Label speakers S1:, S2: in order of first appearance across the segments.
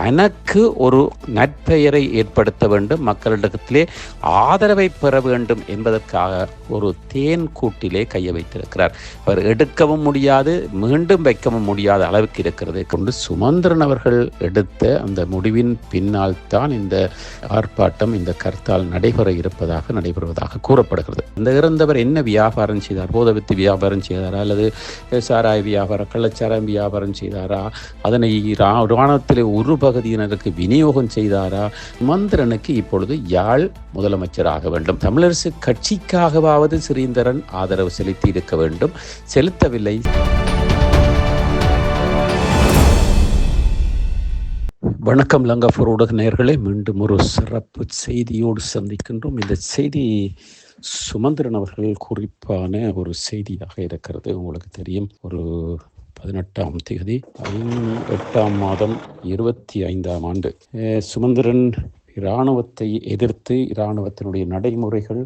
S1: தனக்கு ஒரு நற்பெயரை ஏற்படுத்த வேண்டும் மக்களிடத்திலே ஆதரவை பெற வேண்டும் என்பதற்காக ஒரு தேன் கூட்டிலே கையை வைத்திருக்கிறார். அவர் எடுக்கவும் முடியாது மீண்டும் வைக்கவும் முடியாத அளவுக்கு இருக்கிறதை கொண்டு சுமந்திரன் அவர்கள் எடுத்த அந்த முடிவின் பின்னால் தான் இந்த ஆர்ப்பாட்டம் இந்த கருத்தால் நடைபெற இருப்பதாக நடைபெறுவதாக கூறப்படுகிறது. இந்த இறந்தவர் என்ன வியாபாரம் செய்தார்? போதவித்து வியாபாரம் செய்தாரா? அல்லது சாராய வியாபாரம் கள்ளச்சாராயம் வியாபாரம் செய்தாரா? அதனை ராணுவத்தில் உருப பகுதியினருக்கு விநியோகம் செய்தாரா? சுமந்திரனுக்கு இப்பொழுது யாழ் முதலமைச்சராக வேண்டும். தமிழரசு கட்சிக்காகவாவது சிறீந்தரன் ஆதரவு செலுத்தி இருக்க வேண்டும். செலுத்தவில்லை. வணக்கம் லங்காபூர் ஊடக நேர்களை மீண்டும் ஒரு சிறப்பு செய்தியோடு சந்திக்கின்றோம். இந்த செய்தி சுமந்திரன் அவர்கள் குறிப்பான ஒரு செய்தியாக இருக்கிறது. உங்களுக்கு தெரியும். ஒரு பதினெட்டாம் தேதி எட்டாம் மாதம் இருபத்தி ஐந்தாம் ஆண்டு சுமந்திரன் இராணுவத்தை எதிர்த்து இராணுவத்தினுடைய நடைமுறைகள்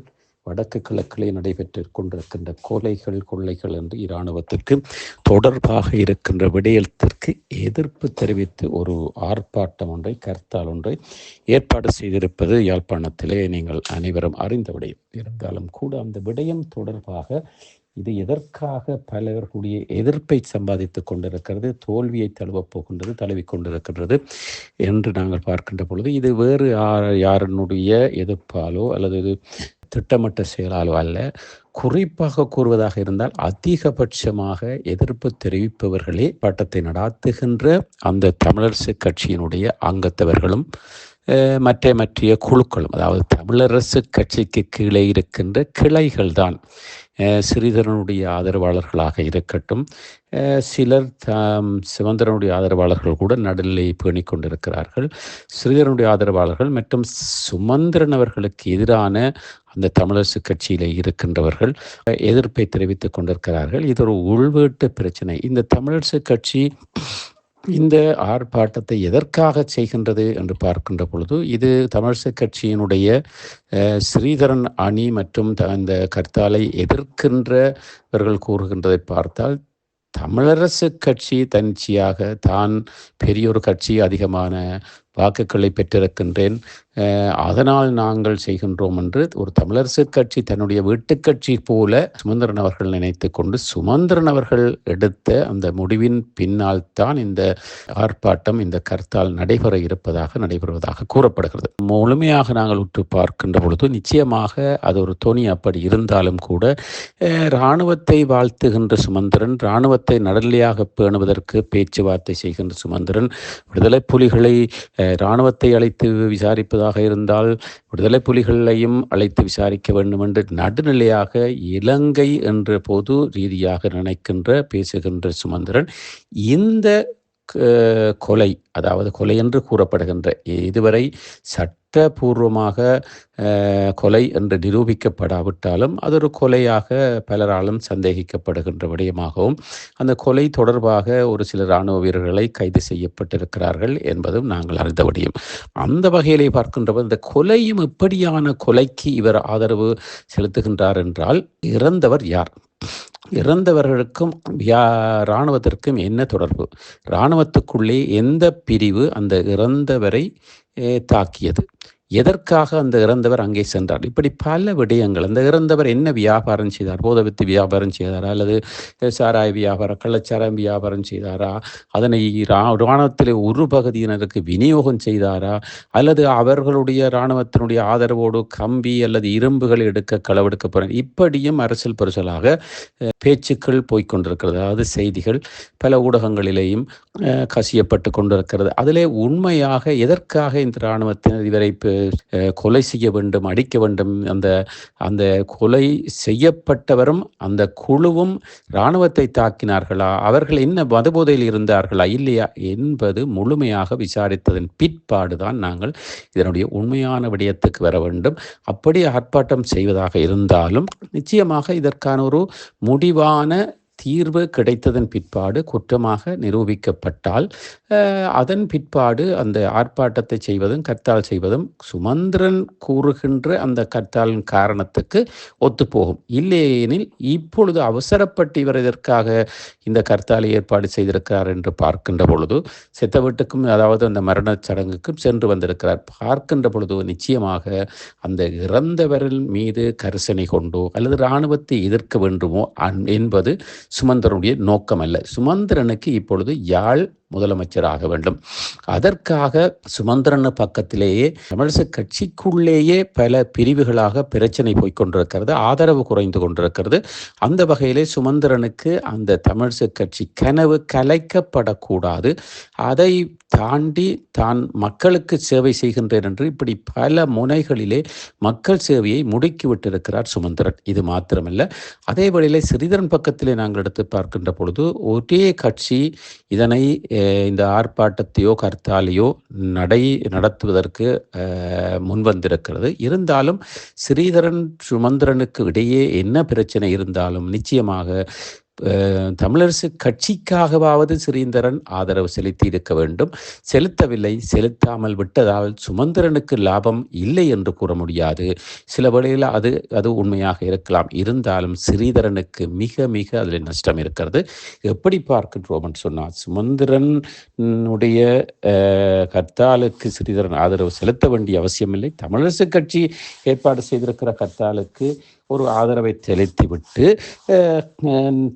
S1: வடக்கு கிழக்கிலே நடைபெற்று கொண்டிருக்கின்ற கொலைகள் கொள்ளைகள் என்று இராணுவத்திற்கு தொடர்பாக இருக்கின்ற விடயத்திற்கு எதிர்ப்பு தெரிவித்து ஒரு ஆர்ப்பாட்டம் ஒன்றை கர்த்தால் ஒன்றை ஏற்பாடு செய்திருப்பது யாழ்ப்பாணத்திலே நீங்கள் அனைவரும் அறிந்த விடயம் இருந்தாலும் கூட அந்த விடயம் தொடர்பாக இது எதற்காக பலர்களுடைய எதிர்ப்பை சம்பாதித்துக் கொண்டிருக்கிறது தோல்வியை தழுவப் போகின்றது தழுவி கொண்டிருக்கின்றது என்று நாங்கள் பார்க்கின்ற பொழுது இது வேறு யார் யாரினுடைய எதிர்ப்பாலோ அல்லது இது திட்டமிட்ட செயலாலோ அல்ல. குறிப்பாக கூறுவதாக இருந்தால் அதிகபட்சமாக எதிர்ப்பு தெரிவிப்பவர்களே பட்டத்தை நடாத்துகின்ற அந்த தமிழரசு கட்சியினுடைய அங்கத்தவர்களும் மற்ற மற்ற மற்றைய குழுக்களும் அதாவது தமிழரசு கட்சிக்கு கீழே இருக்கின்ற கிளைகள் தான் ஸ்ரீதரனுடைய ஆதரவாளர்களாக இருக்கட்டும். சிலர் தாம் சிவந்தரனுடைய ஆதரவாளர்கள் கூட நடுநிலையை பேணிக் கொண்டிருக்கிறார்கள். ஸ்ரீதரனுடைய ஆதரவாளர்கள் மற்றும் சுமந்திரன் அவர்களுக்கு எதிரான அந்த தமிழரசு கட்சியில் இருக்கின்றவர்கள் எதிர்ப்பை தெரிவித்துக் கொண்டிருக்கிறார்கள். இது ஒரு உள்வீட்டு பிரச்சனை. இந்த தமிழரசு கட்சி இந்த ஆர்ப்பாட்டத்தை எதற்காக செய்கின்றது என்று பார்க்கின்ற பொழுது இது தமிழிசை கட்சியினுடைய ஸ்ரீதரன் அணி மற்றும் த- இந்த கர்த்தாலை எதிர்க்கின்றவர்கள் கூறுகின்றதை பார்த்தால் தமிழரசு கட்சி தன்னிச்சையாக தான் பெரியொரு கட்சி அதிகமான வாக்குகளை பெற்றிருக்கின்றேன். அதனால் நாங்கள் செய்கின்றோம் என்று ஒரு தமிழரசு கட்சி தன்னுடைய வீட்டுக் கட்சி போல சுமந்திரன் அவர்கள் நினைத்து கொண்டு சுமந்திரன் அவர்கள் எடுத்த அந்த முடிவின் பின்னால் தான் இந்த ஆர்ப்பாட்டம் இந்த கருத்தால் நடைபெற இருப்பதாக நடைபெறுவதாக கூறப்படுகிறது. முழுமையாக நாங்கள் உற்று பார்க்கின்ற பொழுது நிச்சயமாக அது ஒரு தோணி அப்படி இருந்தாலும் கூட இராணுவத்தை வாழ்த்துகின்ற சுமந்திரன் இராணுவத்தை நடலியாக பேணுவதற்கு பேச்சுவார்த்தை செய்கின்ற சுமந்திரன் விடுதலை புலிகளை இராணுவத்தை அழைத்து விசாரிப்பதாக இருந்தால் விடுதலை புலிகளையும் அழைத்து விசாரிக்க வேண்டும் என்று நடுநிலையாக இலங்கை என்ற பொது ரீதியாக நினைக்கின்ற பேசுகின்ற சுமந்திரன் இந்த கொலை அதாவது கொலை என்று கூறப்படுகின்ற இதுவரை சட்டபூர்வமாக கொலை என்று நிரூபிக்கப்படாவிட்டாலும் அது ஒரு கொலையாக பலராலும் சந்தேகிக்கப்படுகின்ற விடயமாகவும் அந்த கொலை தொடர்பாக ஒரு சில இராணுவ வீரர்களை கைது செய்யப்பட்டிருக்கிறார்கள் என்பதும் நாங்கள் அறிந்த அந்த வகையிலே பார்க்கின்றபோது இந்த கொலையும் எப்படியான கொலைக்கு இவர் ஆதரவு செலுத்துகின்றார் என்றால் இறந்தவர் யார்? இறந்தவர்களுக்கும் யா இராணுவத்திற்கும் என்ன தொடர்பு? இராணுவத்துக்குள்ளே எந்த பிரிவு அந்த இறந்தவரை தாக்கியது? எதற்காக அந்த இறந்தவர் அங்கே சென்றார்? இப்படி பல விடயங்கள். அந்த இறந்தவர் என்ன வியாபாரம் செய்தார்? போதவித்து வியாபாரம் செய்தாரா? அல்லது சாராய வியாபாரம் கள்ளச்சாராயம் வியாபாரம் செய்தாரா? அதனை ரா இராணுவத்திலே ஒரு பகுதியினருக்கு விநியோகம் செய்தாரா? அல்லது அவர்களுடைய இராணுவத்தினுடைய ஆதரவோடு கம்பி அல்லது இரும்புகளை எடுக்க களவெடுக்க போறார் இப்படியும் அரசியல் பரிசலாக பேச்சுக்கள் போய்கொண்டிருக்கிறது அதாவது செய்திகள் பல ஊடகங்களிலேயும் கசியப்பட்டு கொண்டிருக்கிறது. அதிலே உண்மையாக எதற்காக இந்த இராணுவத்தினர் இவரை கொலை செய்ய வேண்டும் அடிக்க வேண்டும் அந்த அந்த கொலை செய்யப்பட்டவரும் அந்த குழுவும் இராணுவத்தை தாக்கினார்களா? அவர்கள் என்ன மதுபோதையில் இருந்தார்களா? இல்லையா? என்பது முழுமையாக விசாரித்ததன் பிற்பாடுதான் நாங்கள் இதனுடைய உண்மையான விடயத்துக்கு வர வேண்டும். அப்படி ஆர்ப்பாட்டம் செய்வதாக இருந்தாலும் நிச்சயமாக இதற்கான ஒரு முடிவான தீர்வு கிடைத்ததன் பிற்பாடு குற்றமாக நிரூபிக்கப்பட்டால் அதன் பிற்பாடு அந்த ஆர்ப்பாட்டத்தை செய்வதும் கர்த்தால் செய்வதும் சுமந்திரன் கூறுகின்ற அந்த கர்த்தாலின் காரணத்துக்கு ஒத்துப்போகும். இல்லையெனில் இப்பொழுது அவசரப்பட்டு இவர் இதற்காக இந்த கர்த்தாலை ஏற்பாடு செய்திருக்கிறார் என்று பார்க்கின்ற பொழுது செத்த வீட்டுக்கும் அதாவது அந்த மரணச் சடங்குக்கும் சென்று வந்திருக்கிறார். பார்க்கின்ற பொழுது நிச்சயமாக அந்த இறந்தவரின் மீது கரிசனை கொண்டோ அல்லது இராணுவத்தை எதிர்க்க வேண்டுமோ என்பது சுமந்திரனுடைய நோக்கம் அல்ல சுமந்திரனுக்கு இப்பொழுது யாழ் முதலமைச்சராக வேண்டும். அதற்காக சுமந்திரன் பக்கத்திலேயே தமிழிசை கட்சிக்குள்ளேயே பல பிரிவுகளாக பிரச்சனை போய்கொண்டிருக்கிறது ஆதரவு குறைந்து கொண்டிருக்கிறது. அந்த வகையிலே சுமந்திரனுக்கு அந்த தமிழிசை கட்சி கனவு கலைக்கப்படக்கூடாது. அதை தாண்டி தான் மக்களுக்கு சேவை செய்கின்றேன் என்று இப்படி பல முனைகளிலே மக்கள் சேவையை முடுக்கி விட்டிருக்கிறார் சுமந்திரன். இது மாத்திரமல்ல அதே வழியிலே சிறிதரன் பக்கத்திலே நாங்கள் எடுத்து பார்க்கின்ற பொழுது ஒரே கட்சி இதனை இந்த ஆர்ப்பாட்டத்தையோ கர்த்தாலேயோ நடை நடத்துவதற்கு முன்வந்திருக்கிறது. இருந்தாலும் ஸ்ரீதரன் சுமந்திரனுக்கு இடையே என்ன பிரச்சனை இருந்தாலும் நிச்சயமாக தமிழரசு கட்சிக்காகவாவது சிறீந்தரன் ஆதரவு செலுத்தி இருக்க வேண்டும். செலுத்தவில்லை செலுத்தாமல் விட்டதால் சுமந்திரனுக்கு லாபம் இல்லை என்று கூற முடியாது. சில வழியில் அது அது உண்மையாக இருக்கலாம். இருந்தாலும் ஸ்ரீதரனுக்கு மிக மிக அதில் நஷ்டம் இருக்கிறது. எப்படி பார்க்கின்றோம் சொன்னால் சுமந்திரனுடைய கர்த்தாலுக்கு ஸ்ரீதரன் ஆதரவு செலுத்த வேண்டிய அவசியமில்லை. தமிழரசு கட்சி ஏற்பாடு செய்திருக்கிற கர்த்தாலுக்கு ஒரு ஆதரவை செலுத்திவிட்டு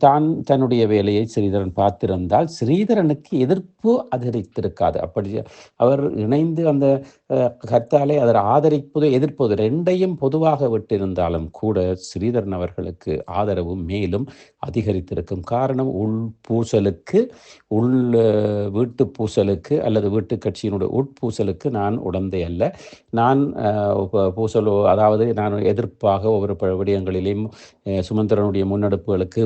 S1: தான் தன்னுடைய வேலையை ஸ்ரீதரன் பார்த்திருந்தால் ஸ்ரீதரனுக்கு எதிர்ப்பு அதிகரித்திருக்காது. அப்படி அவர் இணைந்து அந்த கர்த்தாலை அதை ஆதரிப்பது எதிர்ப்பது ரெண்டையும் பொதுவாக விட்டிருந்தாலும் கூட ஸ்ரீதரன் அவர்களுக்கு ஆதரவு மேலும் அதிகரித்திருக்கும். காரணம் உள் பூசலுக்கு உள் வீட்டு பூசலுக்கு அல்லது வீட்டு கட்சியினுடைய உட்பூசலுக்கு நான் உடந்தை அல்ல. நான் பூசலோ அதாவது நான் எதிர்ப்பாக ஒவ்வொரு விடயங்களிலேயும் சுமந்திரனுடைய முன்னெடுப்புகளுக்கு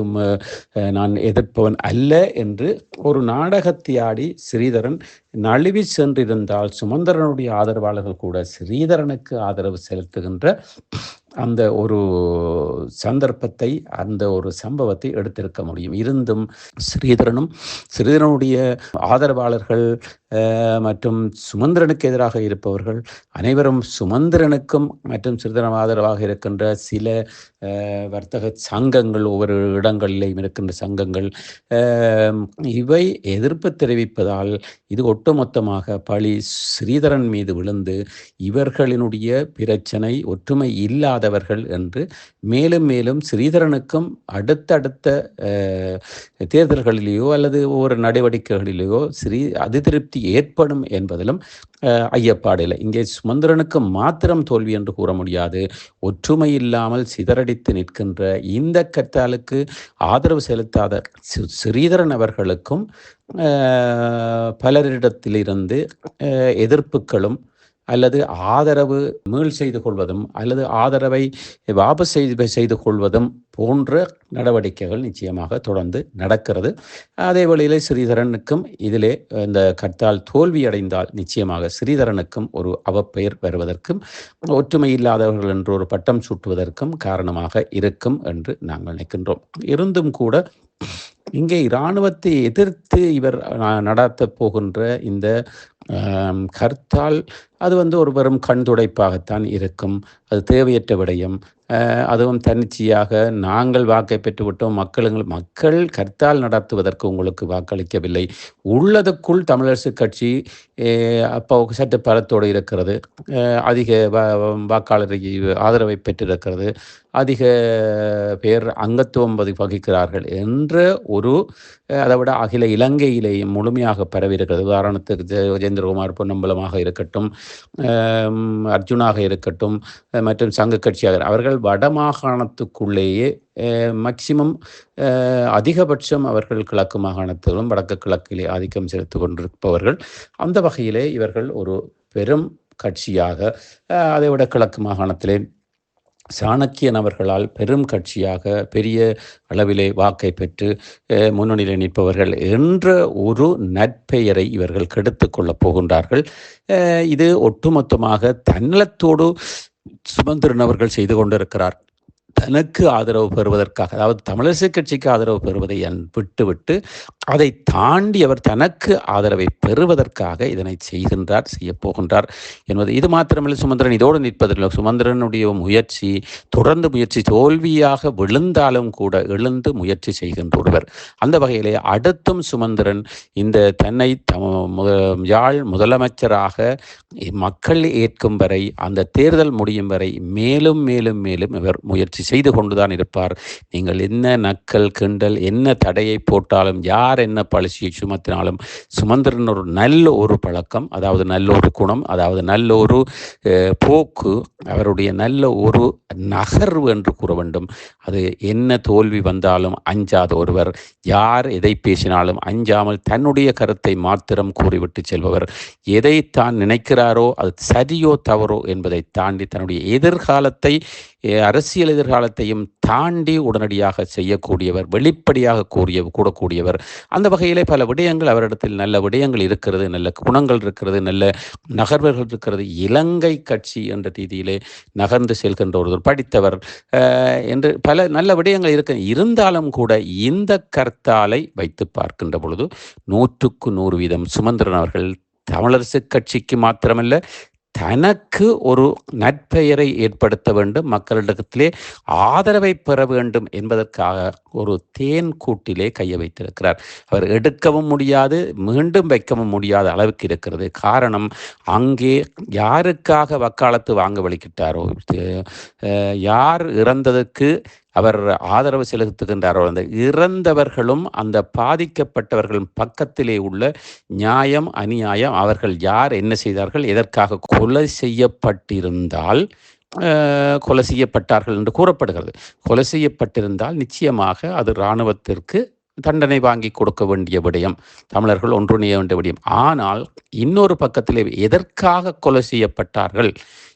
S1: நான் எதிர்ப்பவன் அல்ல என்று ஒரு நாடகத்தை ஆடி ஸ்ரீதரன் நழுவி சென்றிருந்தால் சுமந்திரனுடைய ஆதரவாளர்கள் கூட ஸ்ரீதரனுக்கு ஆதரவு செலுத்துகின்ற அந்த ஒரு சந்தர்ப்பத்தை அந்த ஒரு சம்பவத்தை எடுத்திருக்க முடியும். இருந்தும் ஸ்ரீதரனும் ஸ்ரீதரனுடைய ஆதரவாளர்கள் மற்றும் சுமந்திரனுக்கு எதிராக இருப்பவர்கள் அனைவரும் சுமந்திரனுக்கும் மற்றும் சிறிதனம் ஆதரவாக இருக்கின்ற சில வர்த்தக சங்கங்கள் ஒவ்வொரு இடங்களிலேயும் இருக்கின்ற சங்கங்கள் இவை எதிர்ப்பு தெரிவிப்பதால் இது ஒட்டுமொத்தமாக பழி ஸ்ரீதரன் மீது விழுந்து இவர்களினுடைய பிரச்சனை ஒற்றுமை இல்லாத இல்லாதவர்கள் என்று மேலும் மேலும் ஸ்ரீதரனுக்கும் அடுத்தடுத்த தேர்தல்களிலேயோ அல்லது ஒவ்வொரு நடவடிக்கைகளிலேயோ ஸ்ரீ அதிருப்தி ஏற்படும் என்பதிலும் ஐயப்பாடில்லை இங்கே சுமந்திரனுக்கு மாத்திரம் தோல்வி என்று கூற முடியாது. ஒற்றுமை இல்லாமல் சிதறடித்து நிற்கின்ற இந்த கத்தாலுக்கு ஆதரவு செலுத்தாத ஸ்ரீதரன் அவர்களுக்கும் பலரிடத்திலிருந்து எதிர்ப்புகளும் அல்லது ஆதரவு மீள் செய்து கொள்வதும் அல்லது ஆதரவை வாபஸ் செய்து செய்து கொள்வதும் போன்ற நடவடிக்கைகள் நிச்சயமாக தொடர்ந்து நடக்கிறது. அதே வழியிலே ஸ்ரீதரனுக்கும் இதிலே இந்த கர்த்தால் தோல்வியடைந்தால் நிச்சயமாக ஸ்ரீதரனுக்கும் ஒரு அவப்பெயர் வருவதற்கும் ஒற்றுமை இல்லாதவர்கள் என்று ஒரு பட்டம் சூட்டுவதற்கும் காரணமாக இருக்கும் என்று நாங்கள் நினைக்கின்றோம். இருந்தும் கூட இங்கே இராணுவத்தை எதிர்த்து இவர் நடத்த போகின்ற இந்த கர்த்தால் அது வந்து ஒரு வெறும் கண் துடைப்பாகத்தான் இருக்கும். அது தேவையற்ற விடயம். அதுவும் தன்னிச்சையாக நாங்கள் வாக்கை பெற்றுவிட்டோம். மக்கள் மக்கள் கர்த்தால் நடத்துவதற்கு உங்களுக்கு வாக்களிக்கவில்லை. உள்ளதுக்குள் தமிழரசு கட்சி அப்போ சற்று பலத்தோடு இருக்கிறது. அதிக வாக்காளரை ஆதரவை பெற்றிருக்கிறது. அதிக பேர் அங்கத்துவம் வகிக்கிறார்கள் என்ற ஒரு அதை விட அகில இலங்கையிலேயும் முழுமையாக பரவியிருக்கிறது. உதாரணத்துக்கு ஜெயேந்திரகுமார் பொன்னம்பலமாக இருக்கட்டும் அர்ஜுனாக இருக்கட்டும் மற்றும் சங்க கட்சியாக அவர்கள் வடமாகாணத்துக்குள்ளேயே மேக்சிமம் அதிகபட்சம் அவர்கள் கிழக்கு மாகாணத்திலும் வடக்கு கிழக்கிலே ஆதிக்கம் செலுத்தி கொண்டிருப்பவர்கள். அந்த வகையிலே இவர்கள் ஒரு பெரும் கட்சியாக அதை விட கிழக்கு மாகாணத்திலே சாணக்கியன் அவர்களால் பெரும் கட்சியாக பெரிய அளவிலே வாக்கை பெற்று முன்னணியில் நிற்பவர்கள் என்ற ஒரு நற்பெயரை இவர்கள் கெடுத்து கொள்ளப் போகின்றார்கள். இது ஒட்டுமொத்தமாக தன்னலத்தோடு சுமந்திரன் அவர்கள் செய்து கொண்டிருக்கிறார். தனக்கு ஆதரவு பெறுவதற்காக அதாவது தமிழரசு கட்சிக்கு ஆதரவு பெறுவதை விட்டுவிட்டு அதை தாண்டி அவர் தனக்கு ஆதரவை பெறுவதற்காக இதனை செய்கின்றார் செய்யப்போகின்றார் என்பது. இது மாத்திரமில்லை சுமந்திரன் இதோடு நிற்பதில்லை. சுமந்திரனுடைய முயற்சி தொடர்ந்து முயற்சி தோல்வியாக விழுந்தாலும் கூட எழுந்து முயற்சி செய்கின்ற ஒருவர். அந்த வகையிலே அடுத்தும் சுமந்திரன் இந்த தன்னை தம் யாழ் முதலமைச்சராக மக்கள் ஏற்கும் வரை அந்த தேர்தல் முடியும் வரை மேலும் மேலும் மேலும் இவர் முயற்சி செய்து கொண்டுதான் இருப்பார். நீங்கள் என்ன நக்கல் கிண்டல் என்ன தடையை போட்டாலும் யார் யார் என்ன பழிச்சியை சுமத்தினாலும் சுமந்திரன் ஒரு நல்ல ஒரு பழக்கம் அதாவது நல்ல ஒரு குணம் அதாவது நல்ல ஒரு போக்கு அவருடைய நல்ல ஒரு நகர்வு என்று கூற வேண்டும். அது என்ன தோல்வி வந்தாலும் அஞ்சாத ஒருவர் யார் எதை பேசினாலும் அஞ்சாமல் தன்னுடைய கருத்தை மாத்திரம் கூறிவிட்டு செல்பவர். எதை தான் நினைக்கிறாரோ அது சரியோ தவறோ என்பதை தாண்டி தன்னுடைய எதிர்காலத்தை அரசியல் எதிர்காலத்தையும் தாண்டி உடனடியாக செய்யக்கூடியவர் வெளிப்படையாக கூறிய கூடக்கூடியவர் அந்த வகையிலே பல விடயங்கள் அவரிடத்தில் நல்ல விடயங்கள் இருக்கிறது நல்ல குணங்கள் இருக்கிறது நல்ல நகர்வுகள் இருக்கிறது. இலங்கை கட்சி என்ற ரீதியிலே நகர்ந்து செல்கின்ற ஒருவர் படித்தவர் என்று பல நல்ல விடயங்கள் இருக்க. இருந்தாலும் கூட இந்த கர்த்தாலை வைத்து பார்க்கின்ற பொழுது நூற்றுக்கு நூறு வீதம் சுமந்திரன் அவர்கள் தமிழரசு கட்சிக்கு மாத்திரமல்ல தனக்கு ஒரு நற்பெயரை ஏற்படுத்த வேண்டும் மக்களிடத்திலே ஆதரவை பெற வேண்டும் என்பதற்காக ஒரு தேன் கூட்டிலே கையை வைத்திருக்கிறார். அவர் எடுக்கவும் முடியாது மீண்டும் வைக்கவும் முடியாத அளவுக்கு இருக்கிறது. காரணம் அங்கே யாருக்காக வக்காலத்து வாங்க வலிக்கிட்டாரோ யார் இறந்ததற்கு அவர் ஆதரவு செலுத்துகின்றாரோ. அந்த இறந்தவர்களும் அந்த பாதிக்கப்பட்டவர்களும் பக்கத்திலே உள்ள நியாயம் அநியாயம் அவர்கள் யார் என்ன செய்தார்கள் எதற்காக கொலை செய்யப்பட்டிருந்தால் கொலை செய்யப்பட்டார்கள் என்று கூறப்படுகிறது. கொலை செய்யப்பட்டிருந்தால் நிச்சயமாக அது இராணுவத்திற்கு தண்டனை வாங்கி கொடுக்க வேண்டிய விடயம் தமிழர்கள் ஒன்றுணைய வேண்டிய விடயம். ஆனால் இன்னொரு பக்கத்திலே எதற்காக கொலை செய்யப்பட்டார்கள்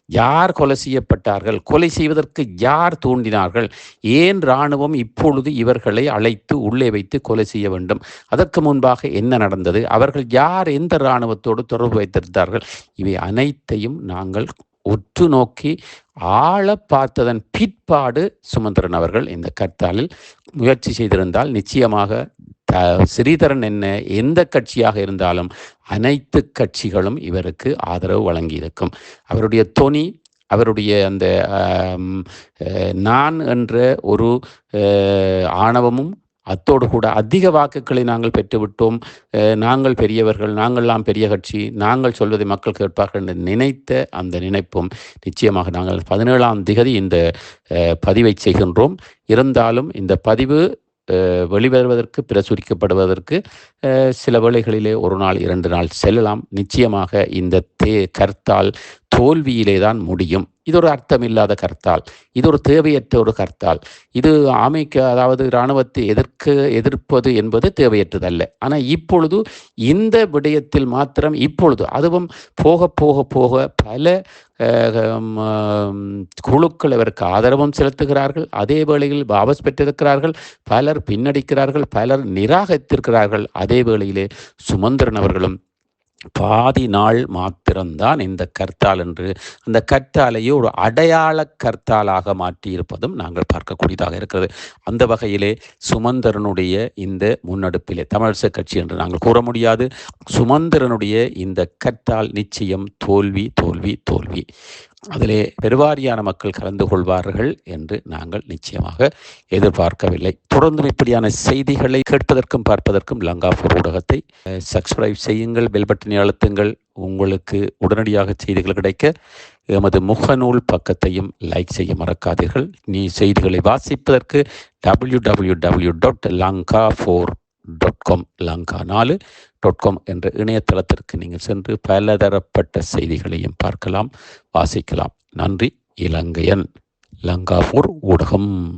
S1: யார் கொலை செய்யப்பட்டார்கள்? கொலை செய்வதற்கு யார் தூண்டினார்கள்? ஏன் இராணுவம் இப்பொழுது இவர்களை அழைத்து உள்ளே வைத்து கொலை செய்ய வேண்டும்? அதற்கு முன்பாக என்ன நடந்தது? அவர்கள் யார்? எந்த இராணுவத்தோடு தொடர்பு வைத்திருந்தார்கள்? இவை அனைத்தையும் நாங்கள் உற்று நோக்கி ஆழ பார்த்ததன் பிற்பாடு சுமந்திரன் அவர்கள் இந்த கர்த்தாலில் முயற்சி செய்திருந்தால் நிச்சயமாக ஸ்ரீதரன் என்ன எந்த கட்சியாக இருந்தாலும் அனைத்து கட்சிகளும் இவருக்கு ஆதரவு வழங்கியிருக்கும். அவருடைய தொனி அவருடைய அந்த நான் என்ற ஒரு ஆணவமும் அத்தோடு கூட அதிக வாக்குகளை நாங்கள் பெற்றுவிட்டோம். நாங்கள் பெரியவர்கள் நாங்கள்லாம் பெரிய கட்சி நாங்கள் சொல்வதை மக்கள் கேட்பார்கள் என்று நினைத்த அந்த நினைப்பும் நிச்சயமாக நாங்கள் பதினேழாம் திகதி இந்த பதிவை செய்கின்றோம். இருந்தாலும் இந்த பதிவு வெளிவருவதற்கு பிரசுரிக்கப்படுவதற்கு சில வேளைகளிலே ஒரு நாள் இரண்டு நாள் செல்லலாம். நிச்சயமாக இந்த தே கருத்தால் தோல்வியிலே தான் முடியும். இது ஒரு அர்த்தமில்லாத கருத்தால். இது ஒரு தேவையற்ற ஒரு கருத்தால். இது ஆமைக்கு அதாவது இராணுவத்தை எதிர்க்க எதிர்ப்பது என்பது தேவையற்றதல்ல. ஆனால் இப்பொழுது இந்த விடயத்தில் மாத்திரம் இப்பொழுது அதுவும் போக போக போக பல குழுக்கள் அவருக்கு ஆதரவும் செலுத்துகிறார்கள். அதே வேளையில் வாபஸ் பெற்றிருக்கிறார்கள். பலர் பின்னடிக்கிறார்கள். பலர் நிராகரித்திருக்கிறார்கள். அதே வேளையிலே சுமந்திரன் அவர்களும் பாதி நாள் மாத்திரம்தான் இந்த கர்த்தால் என்று அந்த கர்த்தாலையே ஒரு அடையாள கர்த்தாலாக மாற்றியிருப்பதும் நாங்கள் பார்க்கக்கூடியதாக இருக்கிறது. அந்த வகையிலே சுமந்திரனுடைய இந்த முன்னெடுப்பிலே தமிழரசு கட்சி என்று நாங்கள் கூற முடியாது. சுமந்திரனுடைய இந்த கர்த்தால் நிச்சயம் தோல்வி தோல்வி தோல்வி. அதிலே பெருவாரியான மக்கள் கலந்து கொள்வார்கள் என்று நாங்கள் நிச்சயமாக எதிர்பார்க்கவில்லை. தொடர்ந்தும் இப்படியான செய்திகளை கேட்பதற்கும் பார்ப்பதற்கும் லங்காபூர் ஊடகத்தை சப்ஸ்கிரைப் செய்யுங்கள் பெல் பட்டனை அழுத்துங்கள். உங்களுக்கு உடனடியாக செய்திகள் கிடைக்க எமது முகநூல் பக்கத்தையும் லைக் செய்ய மறக்காதீர்கள். நீ செய்திகளை வாசிப்பதற்கு W W W dot Lanka four dot com Lanka நாலு டாட் காம் என்ற இணையதளத்திற்கு நீங்கள் சென்று பலதரப்பட்ட செய்திகளையும் பார்க்கலாம் வாசிக்கலாம். நன்றி இலங்கையன் லங்காபூர் ஊடகம்.